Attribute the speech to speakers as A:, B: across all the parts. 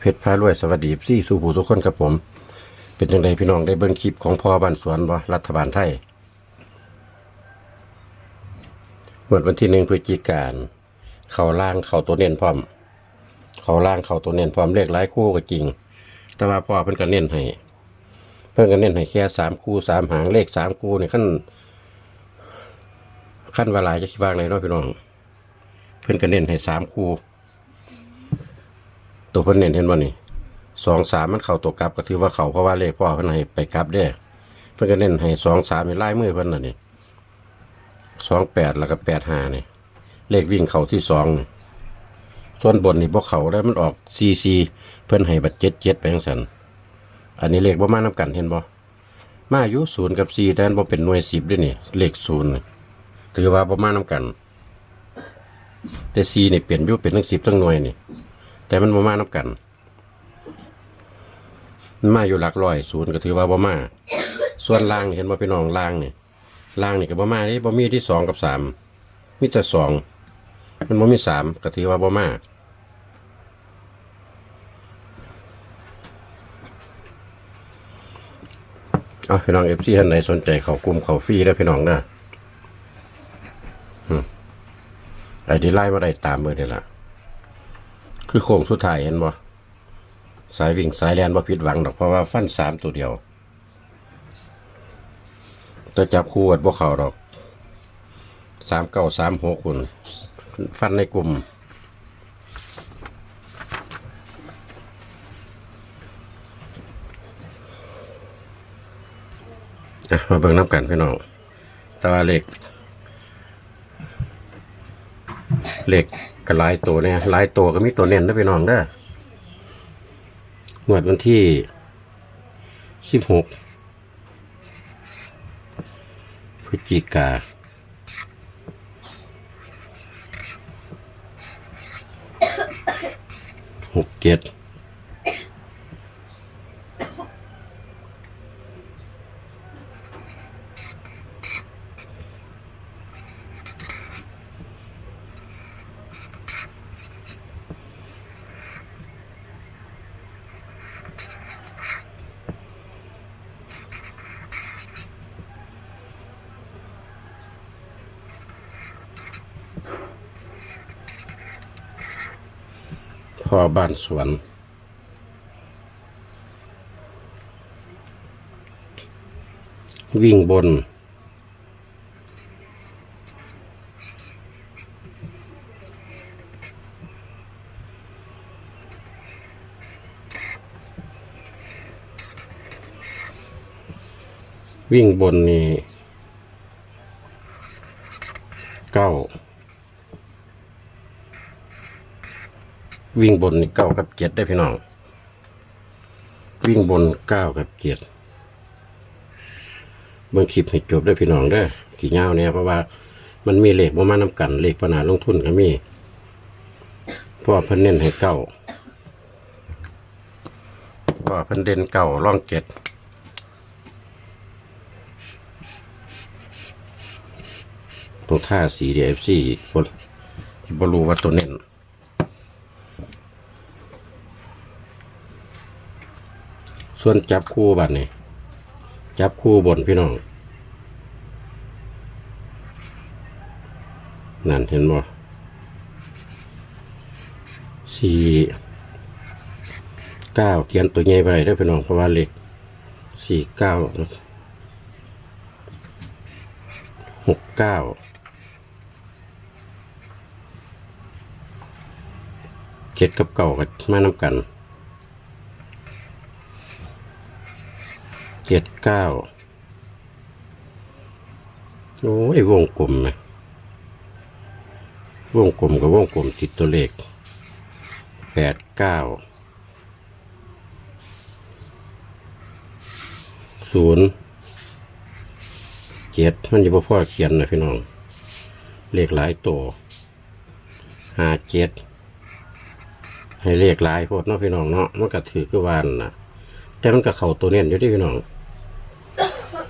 A: เพชรพารวยสวัสดีซี่สู่ผู้ทุกคนครับผม เป็นยังไงพี่น้องได้เบิ่งคลิปของพ่อบ้านสวนบ่รัฐบาลไทยหมดวันที่หนึ่งพฤศจิกายนเขาล่างเขาตัวเน้นพร้อม เขาล่างเขาตัวเน้นพร้อมเลขหลายคู่ก็จริง แต่ว่าพ่อเพิ่นก็เน้นให้เพิ่นก็เน้นให้แค่สามคู่สามหางเลขสามคู่นี่ขั้นขั้นเวลาจะคิดว่าไงเนาะพี่น้อง เพิ่นก็เน้นให้สามคู่ ตัวเพิ่นเน้นเห็นบ่นี่สองสามมันเข้าตัวกลับก็ถือว่าเขาเพราะว่าเลขพ่อเพิ่นให้ไปกลับเด้เพิ่นก็เน้นให้สองสามในลายมือเพิ่นน่ะนี่สองแปดแล้วก็แปดห้านี่เลขวิ่งเข้าที่สองนี่ส่วนบนนี่บ่เข้าได้มันออกซีซีเพิ่นให้บัดเจ็ดเจ็ดไปจังซั่นอันนี้เลขบ่มานํกันเห็นบ่มาอยู่ศูนย์กับสี่แต่นบ่เป็นหน่วยสิบด้วยนี่เลขศูนย์ถือว่าบ่มานํกัน แต่ซีนี่เปลี่ยนอยู่เป็นทั้งสิบทั้งหน่วยนี่ แต่มันบ่มานับกันมัน มาอยู่หลักร้อยศูนย์ก็ถือว่าบ่มาส่วนล่างนี่เห็นบ่พี่น้องล่างนี่ล่างนี่ก็บ่มานี่บ่มีที่สองกับสามมีแต่สองมันบ่มีสามก็ถือว่าบ่มาเอาพี่น้องเอฟซีท่านไหนสนใจเขากลุ่มเขาฟรีแล้วพี่น้องนะอืมไอ้ที่ไล่มาได้ตามมือเนี่ละ คือโค้งสุดท้ายเห็นบ่สายวิ่งสายแลนบ่ผิดหวังดอกเพราะว่าฟันสามตัวเดียวจะจับคู่วัดบ่เข่าดอกสามเก้าสามหกคุณฟันในกลุ่มมาเบิ่งน้ำกันพี่น้องตาเลข เลขก็หลายตัวเนี่ยลายตัวก็มีตัวเน้นได้ไปน้องได้หวดวันที่สิบหกพฤศจิกาหกเจ็ด พ่อบ้านสวน วิ่งบน วิ่งบนนี่เก้า วิ่งบนนี่เก้ากับเจ็ดได้พี่น้อง วิ่งบนเก้ากับเจ็ดเบิ่งคลิปให้จบได้พี่น้องเด้อกี่เงาเนี่ยเพราะว่ามันมีเลขประมาน้ำกันเลขปัญหาลงทุนก็มีเพราะว่อเพิ่นเน้นให้เก้าเพราะว่าเพิ่นเด่นเก้าร่องเจ็ดตัวท่าสีเดียฟซีบนบรูว่าตัวเน้น ส่วนจับคู่บัดนี่จับคู่บนพี่น้อง นั่นเห็นบ่สี่เก้าเขียนตัวใหญ่ไปได้พี่น้องเพราะว่าเล็กสี่เก้าหกเก้าเจ็ดกับเก่าก็มาน้ำกัน จ็ดเก้าโอ้ยวงกลมไหมวงกลมกับวงกลมติดตัวเลขแปดเก้าศูนย์เจ็ดมันจะพ่อพ่อเขียนนะพี่น้อง เลขหลายตัวห้าเจ็ดให้เลขหลายโพดเนาะพี่น้องเนาะมันก็ถือคือวานนะแต่มันก็เข่าตัวเน้นอยู่ดิพี่น้อง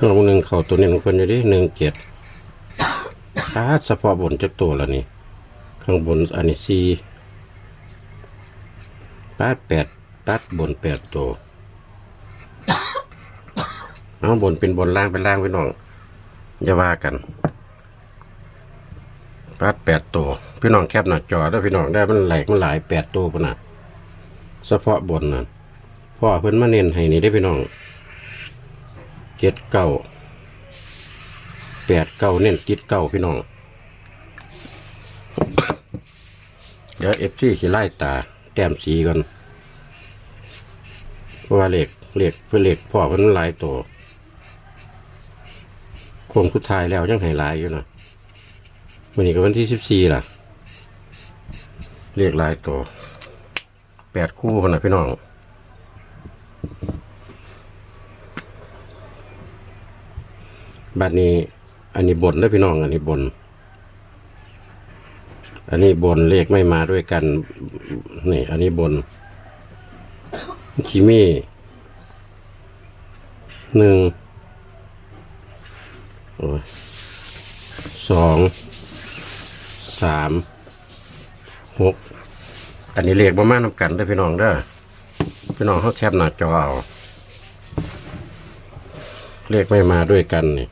A: น้องหนึ่งเข่าตัวเน้นของคนอยู่ดิหนึ่งเจ็ดคาดเฉพาะบนจักตัวแล้วนี่ ข้างบนอันนี้สี่แปดแปดตัดบนแปดตัวเอาบนเป็นบนล่างเป็นล่างพี่น้องอย่าว่ากันตัดแปดตัวพี่น้องแคบหน้าจอได้อพี่น้องได้มันไหลกมันหลายแปดตัวปุ่นน่ะเฉพาะบนน่ะพ่อเพิ่นมาเน้นให้นี่ได้พี่น้อง เจ็ดเก้าแปดเก้าเน้นจิตเก้าพี่น้อง เดี๋ยวเอฟซีขีไล่ตา แต้มสีก่อนเพราะว่าเหล็กเหล็กเพื่อเหล็กพ่อเพิ่นหลายตัวโคงสุดท้ายแล้วยังให้หลายอยู่นะวันนี้ก็วันที่สิบสี่ล่ะเรียกหลายตัวแปดคู่คนนะพี่น้อง บัดนี้ อันนี้บนนะพี่น้อง อันนี้บน อันนี้บนเลขไม่มาด้วยกัน นี่ อันนี้บนคิมี่หนึ่งสองสามหกอันนี้เลขประมาณนำกันเด้พี่น้องเด้อพี่น้องเขาแคบหน้าจอเอาเลขไม่มาด้วยกันนี่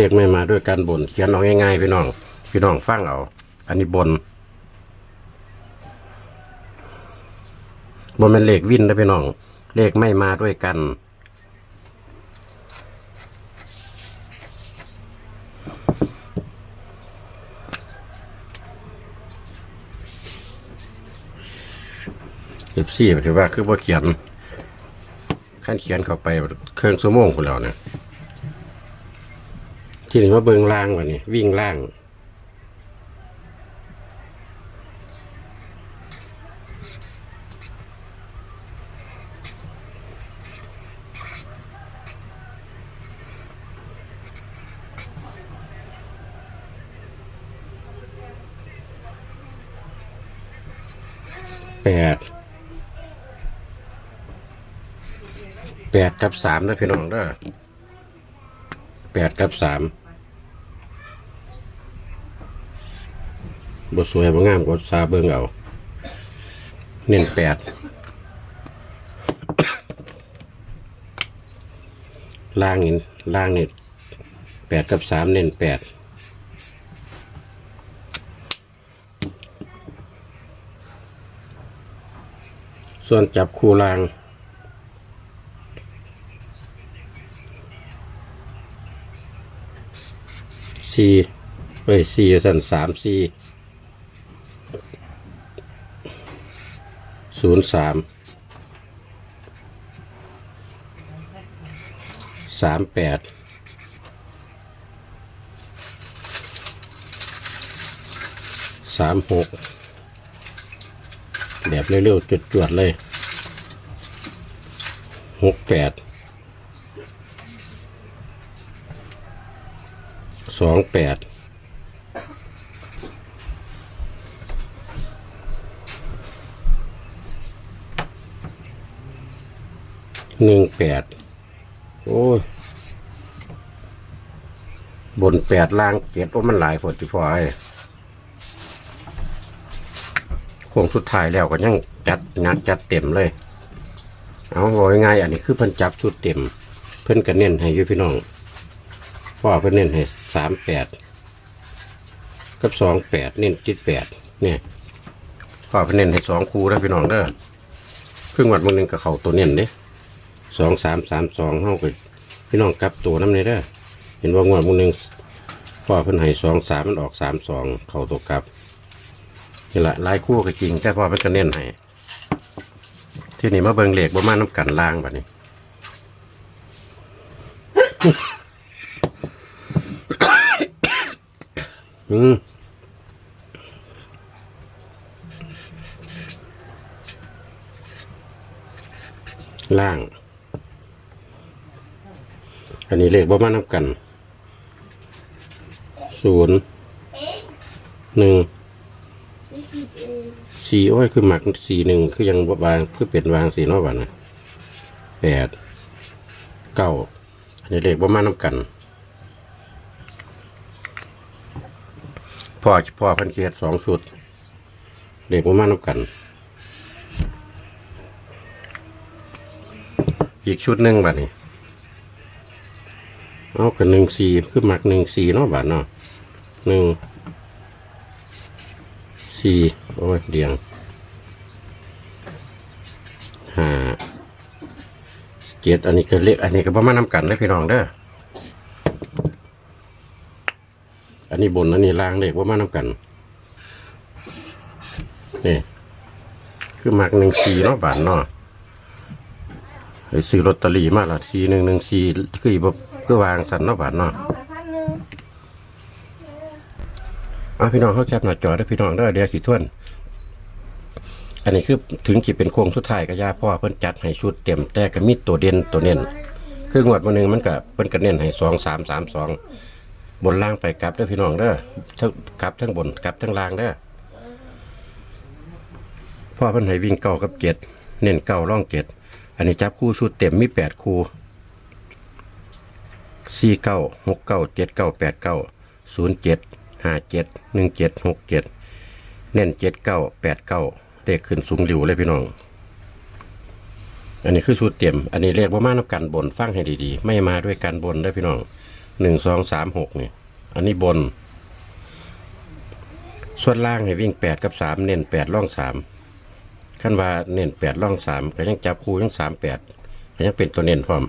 A: เลขไม่มาด้วยการบนเขียนเอาง่ายๆพี่น้อง พี่น้องฟังเอา อันนี้บนบนเป็นเลขวินนะพี่น้อง เลขไม่มาด้วยกัน เอฟซีถือว่าคือบ่เขียนขั้นเขียนเข้าไปเครื่องสมงคุณแล้วเนี่ย ที่นี่มาเบิงล่างวะนี่วิ่งล่าง แปด แปดกับสามนะพี่น้องเด้อแปดกับสาม บทสวยบ่งามกดซาเบิ่งเอา เน้นแปดล่างนี่ล่างนี่แปดกับสามเน้นแปดส่วนจับคู่ล่างสี่เอ้ยสี่สันสามสี่ ศูนย์สามสามแปดสามหกแบบเร็วๆจวดๆเลยหกแปดสองแปด หนึ่งแปดโอ้ย บนแปดล่างเจ็ดโอ้มันหลายผลที่พอไอ้โค้งสุดท้ายแล้วก็ยังจัดนัดจัดเต็มเลย เอาบอกง่ายอันนี้คือเพิ่นจับชุดเต็ม เพิ่นก็เน้นให้ยพี่น้องพ่อเพิ่นเน้นให้สามแปดกับสองแปดเน้นจิตแปดเนี่ยพ่อเพิ่นเน้นให้สองคู่แล้วพี่น้องเด้อครึ่งวัดมึงหนึงกับเขาตัวเน้นเด้ สองสามสามสองเท่ากับพี่น้องกลับตัวน้ำเลยเด้อเห็นว่างวดมึงหนึงพ่อเพิ่นให้สองสามมันออกสามสองเข่าตัวกลับนี่แหละลายคู่ก็จริงแต่พ่อเพิ่นก็เน้นให้ที่นี่มาเบิ่งเหล็กบ่มาน้ำกันล่างบัดนี้ อืม ล่าง อันนี้เลขประมานับกันศูนย์หนึ่งสี่โอ้ยคือหมักสี่หนึ่งคือยังวางคือเป็นวางสี่นอกวันนะแปดเก้าอันนี้เลขประมานับกันพ่อพ่อพันเกียรติสองชุดเลขประมาณนับกัน อีกชุดหนึ่งบัดนี้ เอากับหนึ่งสี่คือหมักหนึ่งสี่เนาะบาทเนาะหนึ่งสี่โอ้ยเดียงห้าเจ็ดอันนี้ก็เลขอันนี้ก็ประมาณน้ำกันเลยพี่น้องเด้ออันนี้บนอันนี้ล่างเลขประมาณน้ำกันนี่คือหมักหนึ่งสี่เนาะบาทเนาะไปซื้อลอตเตอรี่มาละทีหนึ่งหนึ่งสี่คืออีบ คือวางสันเนาะบาทเนาะ
B: เอาไปพันหนึ่ง
A: เอาพี่น้องเขาแคปหน้าจอได้อพี่น้องเด้อเดียวขีทวน อันนี้คือถึงขีเป็นโค้งสุดท้ายก็ย่าพ่อเพิ่นจัดให้ชุดเต็มแต่ก็มีตัวเด่นตัวเน้นคืองวดวันหนึ่งมันก็เพิ่นก็เน้นให้สองสามสามสองบนล่างไปกลับเด้อพี่น้องเด้อทั้งกลับทั้งบนกลับทั้งล่างเด้อพ่อเพิ่นให้วิ่งเก้ากับเจ็ดเน้นเก้าร่องเจ็ดอันนี้จับคู่ชุดเต็มมีแปดคู่ สี่เก้าหกเก้าเจ็ดเก้าแปดเก้าศูนย์เจ็ดห้าเจ็ดหนึ่งเจ็ดหกเจ็ดเน้นเจ็ดเก้าแปดเก้าเลขขึ้นสูงหลิวเลยพี่น้อง อันนี้คือสูตรเตรียมอันนี้เรียกว่ามานับกันบนฟังให้ดีๆ ไม่มาด้วยกันบนได้พี่น้องหนึ่งสองสามหกเนี่ยอันนี้บน ส่วนล่างให้วิ่งแปดกับสามเน้นแปดล่องสามขั้นว่าเน้นแปดล่องสามก็ยังจับคู่ยังสามแปดก็ยังเป็นตัวเน้นพร้อม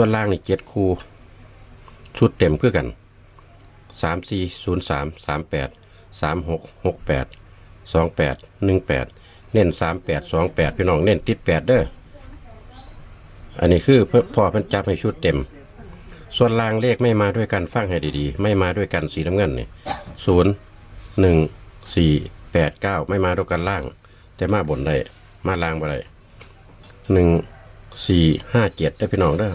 A: ส่วนล่างนี่เจ็ดคูชุดเต็มคือกันสามสี่ศูนย์สามสามแปดสามหกหกแปดสองแปดหนึ่งแปดเน้นสามแปดสองแปดพี่น้องเน้นติดแปดเด้ออันนี้คือเพื่อพอเพิ่นจับให้ชุดเต็ม ส่วนล่างเลขไม่มาด้วยกันฟังให้ดีๆ ไม่มาด้วยกันสีน้ำเงินนี่ศูนย์หนึ่งสี่แปดเก้าไม่มาด้วยกันล่าง แต่มาบนได้มาล่างบ่ได้หนึ่งสี่ห้าเจ็ดได้พี่น้องเด้อ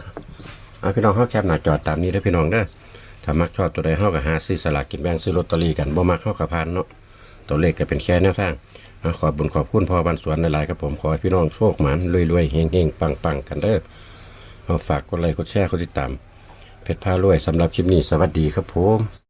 A: เอาพี่น้องเข้าแคปหน้าจอดตามนี้ได้อพี่น้องเด้อถ้ามักชอบตัวใดเข้ากับหาซื้อสลากกินแบ่งซื้อลอตเตอรี่กันบ่มักเข้ากับพานเนาะตัวเลขก็เป็นแค่แนวทางเอขอบบุญขอบคุณพอบันสวนหลายๆครับผมขอให้พี่น้องโชคหมันรวยๆเฮงๆปังๆกันเด้อเอาฝากกดไลค์กดแชร์กดติดตามเพชรพารวยสำหรับคลิปนี้สวัสดีครับผม